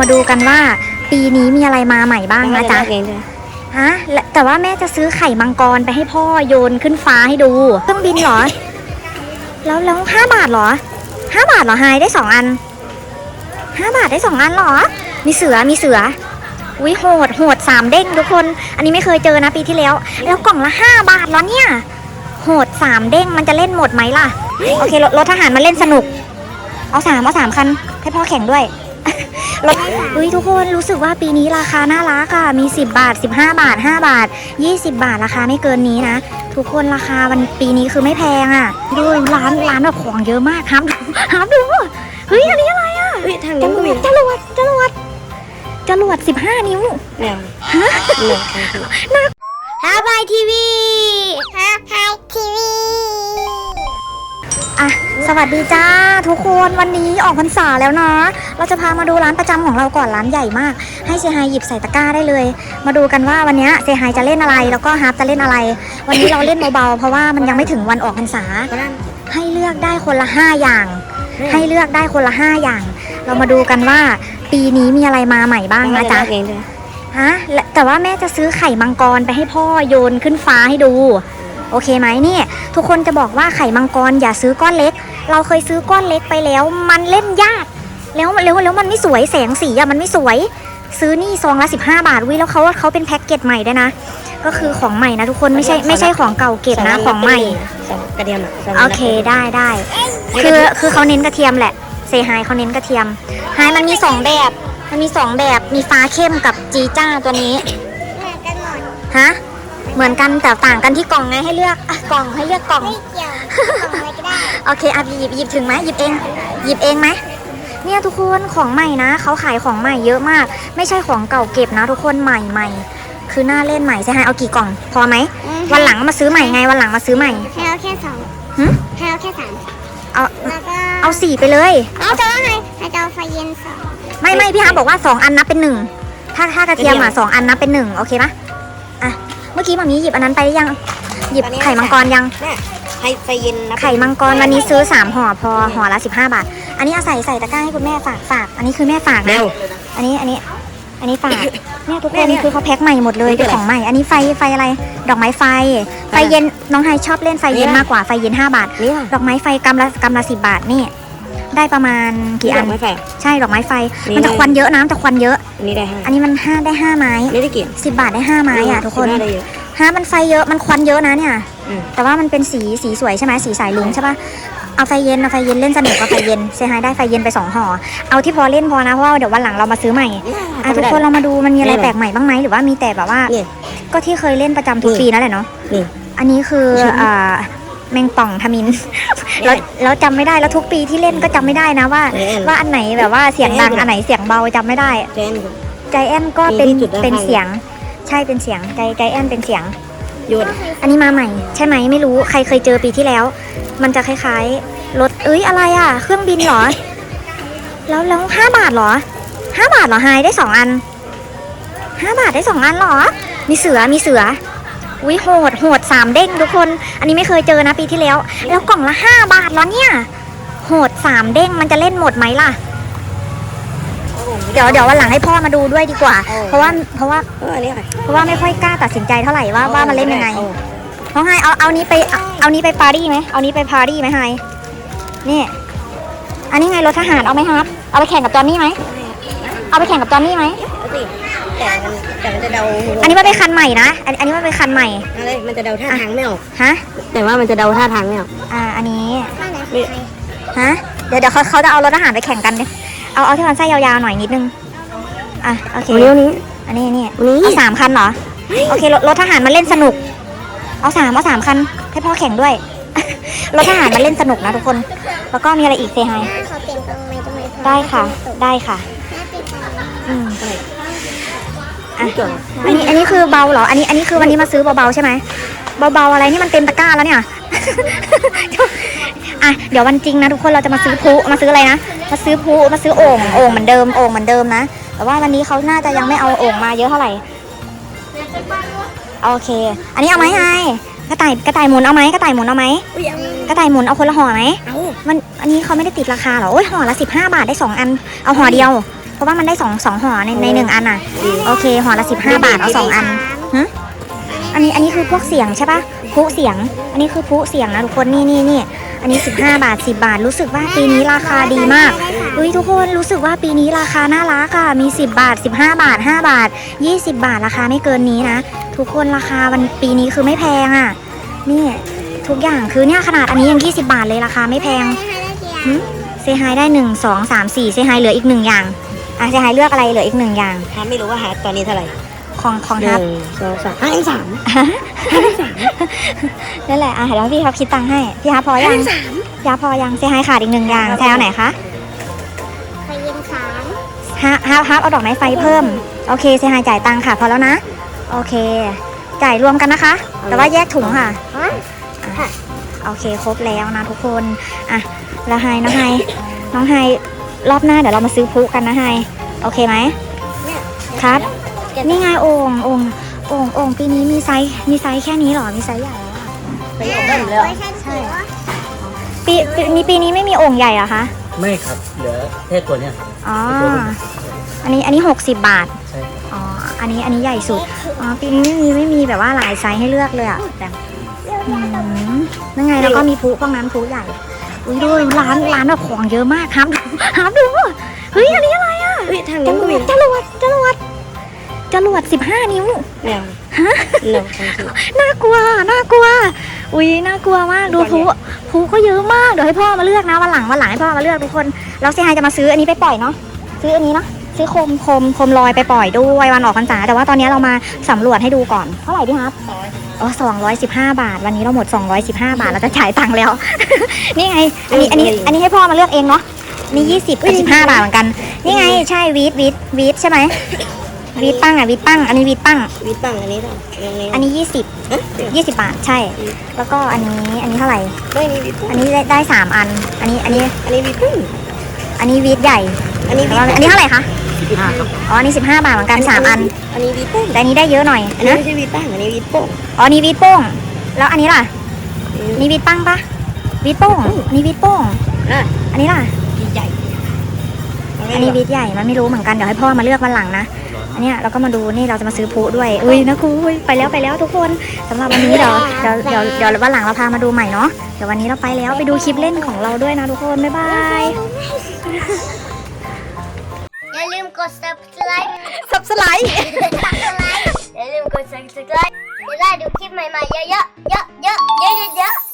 มาดูกันว่าปีนี้มีอะไรมาใหม่บ้างนะจ๊ะเองด้วยฮะและแต่ว่าแม่จะซื้อไข่มังกรไปให้พ่อโยนขึ้นฟ้าให้ดูเครื่องบินเหรอ แล้วแล้วห้าบาทเหรอห้าบาทเหรอไฮได้สองอันห้าบาทได้สองอันเหรอ มีเสือมีเสือวิโหดโหดสามเด้งทุกคน อันนี้ไม่เคยเจอนะปีที่แล้ว แล้วกล่องละห้าบาทเหรอเนี่ย โหดสามเด้งมันจะเล่นหมดไหมล่ะ โอเครถรถทหารมาเล่นสนุก เอาสามเอาสามคันให้พ่อแข่งด้วย รถเฮ้ยทุกคนรู้สึกว่าปีนี้ราคาน่ารักอะมี 10 บาท 15 บาท 5 บาท 20 บาทราคาไม่เกินนี้นะ ทุกคนราคาวันปีนี้คือไม่แพงอะดูร้านร้านแบบของเยอะมากห้ามดูห้ามดูเฮ้ยอันนี้อะไรอะเฮ้ยทางจนี้รก็วมีดจรวดจรวดจรวด15 นิ้วแนวหนึ่งทางคือฮาบายทีวีฮาบายทีวี อะสวัสดีจ้าทุกคนวันนี้ออกพรรษาแล้วนะ เราจะพามาดูร้านประจำของเราก่อนร้านใหญ่มาก ให้เซฮายหยิบใส่ตะกร้าได้เลย มาดูกันว่าวันนี้เซฮายจะเล่นอะไรแล้วก็ฮาร์ปจะเล่นอะไร วันนี้เราเล่นเบาๆเพราะว่ามันยังไม่ถึงวันออกพรรษาก็นั่นให้เลือกได้คนละ5อย่าง ให้เลือกได้คนละ5อย่าง เรามาดูกันว่า ปีนี้มีอะไรมาใหม่บ้างนะจ๊ะเองด้วยฮะและแต่ว่าแม่จะซื้อไข่มังกรไปให้พ่อโยนขึ้นฟ้าให้ดู โอเคไหมเนี่ยทุกคนจะบอกว่าไข่มังกรอย่าซื้อก้อนเล็ก เราเคยซื้อก้อนเล็กไปแล้ว มันเล่นยากแล้วแล้วแล้วมันไม่สวยแสงสีอะมันไม่สวย ซื้อนี่ซองละ15 บาทวิแล้วเขาเขาเป็นแพ็กเกจใหม่ด้วยนะ ก็คือของใหม่นะทุกคนไม่ใช่ไม่ใช่ของเก่าเก็บนะของใหม่สองกระเทียมอะสงโอเคได้ได้คือคือเขาเน้นกระเทียมแหละเซฮายเขาเน้นกระเทียมไฮมันมีสองแบบมันมีสองแบบมีฟ้าเข้มกับจีจ้าตัวนี้ฮะ เหมือนกันแต่ต่างกันที่กล่องไงให้เลือกอะกล่องให้เลือกกล่อง ไม่เกี่ยวของอะไรก็ได้โอเคอะหยิบหยิบถึงไหมหยิบเอง หยิบเองไหมเนี่ยทุกคนของใหม่นะเขาขายของใหม่เยอะมาก ไม่ใช่ของเก่าเก็บนะ ทุกคนใหม่ใหม่คือหน้าเล่นใหม่เซฮายเอากี่กล่องพอไหมวันหลังมาซื้อใหม่ไงวันหลังมาซื้อใหม่ให้เอาแค่สองหึให้เอาแค่สามเอาแล้วก็เอาสี่ไปเลยเอาจะว่าไงให้จะเอาไฟเย็นสองไม่ไม่พี่ฮาร์ปบอกว่าสองอันนับเป็นหนึ่งถ้าถ้ากระเทียมอะสองอันนับเป็นหนึ่งโอเคปะอะเมื่อกี้มามีหยิบอันนั้นไปหรือยัง หยิบไข่มังกรยัง เนี่ยให้ไฟเย็นนะไข่มังกรวันนี้ซื้อสามห่อพอห่อละสิบห้าบาท อันนี้เอาใส่ใส่ตะกร้าให้คุณแม่ฝากฝาก อันนี้คือแม่ฝากแนนะวอันนี้อันนี้ อันนี้ฝากเนี่ยทุกคแม่นเนี่ยคือเขาแพ็คใหม่หมดเลยนี่คืเป็นออะไรของใหม่ อันนี้ไฟไฟอะไร ดอกไม้ไฟ ไฟเย็นน้องไฮชอบเล่นไฟเย็นนี่นะมากกว่าไฟเย็นห้าบาทนี่ค่ะดอกไม้ไฟกำละกำละสิบบาทนี่ ได้ประมาณกี่อัน ไม่แฝงใช่ดอกไม้ไฟ นี่มันจะได้ ควันเยอะนะมันจะควันเยอะ อันนี้ได้ห้าอันนี้มันห้าได้ห้าไม้นี่ได้กี่สิบบาทได้ห้าไม้อะทุกคนสิบห้าได้เยอะ ฮะมันไฟเยอะมันควันเยอะนะเนี่ย อืม แต่ว่ามันเป็นสีสีสวยใช่ไหมสีสายลุงใช่ปะเอาไฟเย็นเอาไฟเย็นเล่นสนุกกับไฟเย็นเซฮายได้ไฟเย็นไปสองห่อเอาที่พอเล่นพอนะเพราะว่าเดี๋ยววันหลังเรามาซื้อใหม่อะทุกคนเรามาดูมันมีอะไรนี่อะไรแปลกใหม่บ้างไหมหรือว่ามีแต่แบบว่านี่ก็ที่เคยเล่นประจำทุกนี่ปีนั่นแหละเนาะนี่อันนี้คือนี่อ่า แมงป่องทมินแล้วแล้วจำไม่ได้แล้วทุกปีที่เล่นก็จำไม่ได้นะว่าใจแอนว่าอันไหนแบบว่าเสียงดังใจแอนอันไหนเสียงเบาจำไม่ได้เจน ใจแอนก็เป็นมีที่จุดได้เป็นไหมเสียง ใช่เป็นเสียงใจใจแอนเป็นเสียงหยุดอันนี้มาใหม่ ใช่ไหมไม่รู้ใครเคยเจอปีที่แล้ว มันจะคล้ายๆรถเอ้ยอะไรอะ เครื่องบินเหรอ แล้วแล้วห้าบาทเหรอห้าบาทเหรอไฮได้สองอันห้าบาทได้สองอันเหรอ มีเสือมีเสือ วิโหดโหดสามเด้งทุกคน อันนี้ไม่เคยเจอนะปีที่แล้ว แล้วกล่องละห้าบาทเหรอเนี่ย โหดสามเด้งมันจะเล่นหมดไหมล่ะ เดี๋ยวเดี๋ยววันหลังให้พ่อมาดูด้วยดีกว่า เพราะว่าเพราะว่าเอออันนี้ค่ะเพราะว่าไม่ค่อยกล้าตัดสินใจเท่าไหร่ว่าว่ามันเล่นยังไงน้องไฮเอาเอานี้ไปเอาเอานี้ไปปารีสไหมเอานี้ไปปารีสไหมไฮนี่ อันนี้ไงรถทหารเอาไหมครับ เอาไปแข่งกับจอนนี่ไหม เอาไปแข่งกับจอนนี่ไหมเอาสิ แต่มันแต่มันจะเดาอันนี้มันเป็นคันใหม่นะ อันอันนี้มันเป็นคันใหม่ อะไรมันจะเดาท่าทางไม่ออกฮะ แต่ว่ามันจะเดาท่าทางไม่ออกอ่า อันนี้ข้างไหนนี่ฮะ เดี๋ยวเดี๋ยวเขาเขาจะเอารถทหารไปแข่งกันเนี่ยเอาเอาที่มันไส้ยาวๆหน่อยนิดนึง อะ โอเค วันนี้วันนี้ อันนี้นี่วันนี้ เอาสามคันเหรอ โอเครถรถทหารมาเล่นสนุก เอาสามเอาสามคัน ให้พ่อแข่งด้วย รถทหารมาเล่นสนุกนะทุกคน แล้วก็มีอะไรอีกเซฮายหน้าเขาเปลี่ยนตรงไหนตรงไหนพอได้ค่ะ ได้ค่ะหน้าเปลี่ยนตรงไหน อืมไม่เกี่ยวอันนี้อันนี้คือเบาเหรอ อันนี้อันนี้คือวันนี้มาซื้อเบาๆใช่ไหมเบาๆอะไรนี่มันเต็มตะกร้าแล้วเนี่ยอะเดี๋ยววันจริงนะทุกคนเราจะมาซื้อพลุมาซื้ออะไรนะมาซื้อพลุมาซื้อโอ่งโอ่งเหมือนเดิมโอ่งเหมือนเดิมนะแต่ว่าวันนี้เขาน่าจะยังไม่เอาโอ่งมาเยอะเท่าไหร่โอเค อันนี้เอาไหมไงกระต่ายกระต่ายหมุนเอาไหมกระต่ายหมุนเอาไหมอุ้ยเอากระต่ายหมุนเอาคนละห่อไหมเอามันอันนี้เขาไม่ได้ติดราคาเหรอโอ้ยห่อละสิบห้าบาทได้สองอัน เอาห่อเดียว ราะว่ามันได้สองสองห่อในในหนึ่งอันอะ โอเคห่อละสิบห้าบาทเอาสองอันฮะอันนี้อันนี้คือพวกเสียงใช่ปะพลุเสียง อันนี้คือพลุเสียงนะทุกคนนี่นี่นี่อันนี้ 15 บาท 10 บาท รู้สึกว่าปีนี้ราคาดีมากอุ้ยทุกคนรู้สึกว่าปีนี้ราคาน่ารักอะมี 10 บาท 15 บาท 5 บาท 20 บาทราคาไม่เกินนี้นะ ทุกคนราคาวันปีนี้คือไม่แพงอะนี่ทุกอย่างคือเนี่ยขนาดอันนี้ยัง 20 บาทเลยราคาไม่แพงหึเซฮายได้ 1 2 3 4เซฮายเหลืออีกหนึ่งอย่าง อะเซฮายเลือกอะไรเหลืออีกหนึ่งอย่างฮาร์ดไม่รู้ว่าฮาร์ดตอนนี้เท่าไหร่ของของหฮับนึ่งสองสามห้าสามนั่นแหละอะเดี๋ยวพี่ครับคิดตังค์ให้พี่ฮับพอยังยาพอยังเซฮายขาดอีกหนึ่งอย่างแซวไหนคะไฟเย็นสามฮะฮับฮับเอาดอกไม้ไฟเพิ่มโอเคเซฮายจ่ายตังค์ค่ะพอแล้วนะ โอเค จ่ายรวมกันนะคะ แต่ว่าแยกถุงค่ะโอเคครบแล้วนะทุกคน อะ แล้วไฮน้องไฮน้องไฮ รอบหน้าเดี๋ยวเรามาซื้อพลุกันนะไฮโอเคไหมครับ นี่ไงโอ่งโอ่งโอ่งโอ่งปีนี้มีไซส์มีไซส์แค่นี้เหรอ มีไซส์ใหญ่แล้วอะไปอบรมแล้วเวอร์ชันจิ๋วปีปีมีปีนี้ไม่มีโอ่งใหญ่เหรอคะ ไม่ครับ เหลือแค่ตัวเนี้ยอ๋อ อันนี้อันนี้ 60 บาท ใช่ครับอ๋อ อันนี้อันนี้ใหญ่สุด อ๋อ ปีนี้ไม่มีไม่มีแบบว่าหลายไซส์ให้เลือกเลยอะแต่อืมนั่นไงแล้วก็มีพลุพวกนั้นพลุใหญ่ อุ้ยดูร้านร้านแบบของเยอะมากครับ ดูครับดูเฮ้ยอันนี้อะไรอะเฮ้ยทางจนู้นรก็วมีดจรวดจรวดจรวด15นิ้วแนวฮะ แนวทางที่น่ากลัว น่ากลัว อุ้ย น่ากลัวมาก ดูพลุพลุก็เยอะมาก เดี๋ยวให้พ่อมาเลือกนะ วันหลัง วันหลังให้พ่อมาเลือกทุกคน แล้วเซฮายจะมาซื้ออันนี้ไปปล่อยเนาะ ซื้ออันนี้เนาะ ซื้อโคมโคมโคมลอยไปปล่อยด้วยวันออกพรรษา แต่ว่าตอนนี้เรามาสำรวจให้ดูก่อน เท่าไหร่ดีครับอ๋อสองร้อยสิบห้าบาท วันนี้เราหมดสองร้อยสิบห้าบาท เราจะจ่ายตังค์แล้ว นี่ไง อันนี้ อันนี้ อันนี้ให้พ่อมาเลือกเองเนาะ นี่ยี่สิบกับสิบห้าบาทเหมือนกัน นี่ไงใช่วีดวีดวีดใช่ไหมวีดปั้งอะวีดปั้ง อันนี้วีดปั้ง วิทย์ปังอันนี้เท่าอันนี้อันนี้ยี่สิบฮะเดี๋ยวยี่สิบบาทใช่ แล้วก็อันนี้อันนี้เท่าไหร่ ไม่มีวิทย์อันนี้ได้ได้สามอัน อันนี้อันนี้อันนี้วิทย์พึ่งอันนี้วีดใหญ่อันนี้วิทแล้วย์อันนี้เท่าไหร่คะสิบห้าครับอ๋ออันนี้สิบห้าบาทเหมือนกันสามอัน อันนี้วิทย์พึ่งแต่อันนี้ได้เยอะหน่อยอันนี้นะไม่ใช่วิทย์ปังอันนี้วิทย์โป่งอ๋อนี่วีดโป้ง แล้วอันนี้ล่ะนี่วีดปั้งปะวีดโป้งอันนี่วีดโป้ง อะอันนี้ล่ะวิทย์ ใหญ่อันนี้วีดใหญ่มันไม่รู้เหมือนกันเดี๋ยวให้พ่อมาเลือกวันหลังนะอันเนี้ยเราก็มาดูนี่เราจะมาซื้อพลุด้วยอุ้ยนะครูอุ้ยไปแล้วไปแล้วทุกคนสำหรับวันนี้เดี๋ยวเดี๋ยวเดี๋ยวเดี๋ยววันหลังเราพามาดูใหม่เนาะเดี๋ยววันนี้เราไปแล้วไปดูคลิปเล่นของเราด้วยนะทุกคนบ๊ายบายอย่าลืมกด subscribe สับสไลด์ subscribe อย่าลืมกด subscribe จะได้ดูคลิปใหม่ๆเยอะๆเยอะๆเยอะๆเยอะๆ